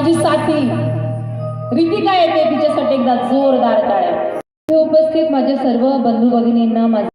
माझी साथी रितिका येते तिच्यासाठी एकदा जोरदार टाळ्या. उपस्थित माझ्या सर्व बंधू भगिनींना माझे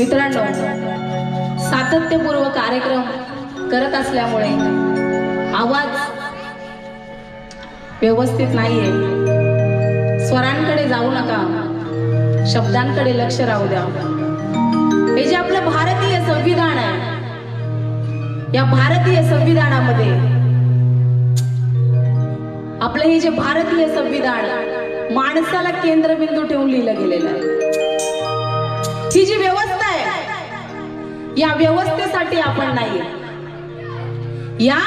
मित्रांनो सातत्यपूर्व कार्यक्रम करत असल्यामुळे आवाज व्यवस्थित नाहीये. स्वरांकडे जाऊ नका. शब्दांकडे लक्ष राहू द्या. हे जे आपलं भारतीय संविधान आहे या भारतीय संविधानामध्ये आपलं हे जे भारतीय संविधान माणसाला केंद्रबिंदू ठेवून लिहिलं गेलेलं आहे. ही जी व्यवस्था या व्यवस्थेसाठी आपण नाहीये. या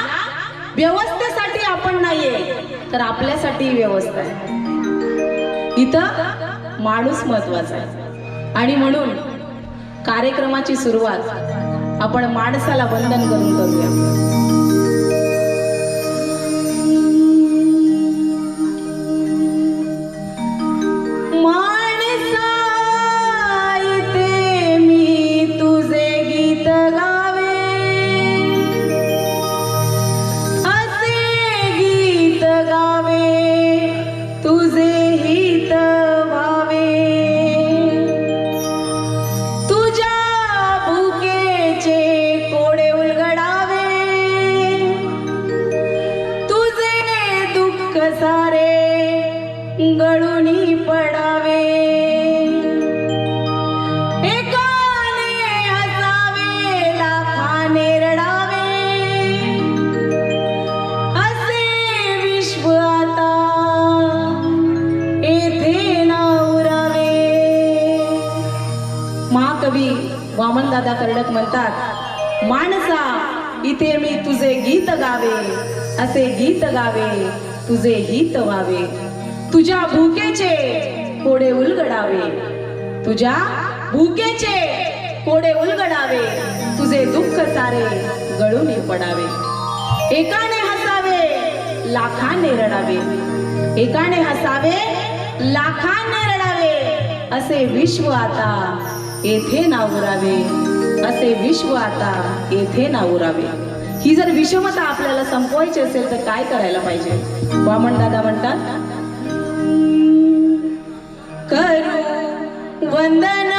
व्यवस्थेसाठी आपण नाहीये. तर आपल्यासाठी व्यवस्था आहे. इथं माणूस महत्त्वाचा आहे. आणि म्हणून कार्यक्रमाची सुरुवात आपण माणसाला वंदन करून करूया. दादा कर्डक म्हणतात माणसा इथे मी तुझे गीत गावे असे गीत गावे तुझे गीत व्हावे तुझ्या भूकेचे कोडे उलगडावे. तुझ्या भूकेचे कोडे उलगडावे. तुझे दुःख सारे गळून पडावे. एकाने हसावे लाखाने रडावे. एकाने हसावे लाखाने रडावे. असे विश्व आता येथे नावरावे असे विश्व आता येथे नावरावे ही जर विषमता आपल्याला संपवायची असेल तर काय करायला पाहिजे? वामन दादा म्हणतात करू वंदन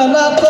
I'm not.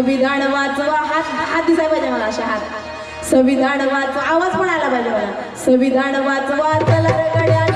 संविधान वाचवा हात हात दिसाय पाहिजे मला अशा हात. संविधान वाचवा आवाज पण आला पाहिजे मला. संविधान वाचवा चला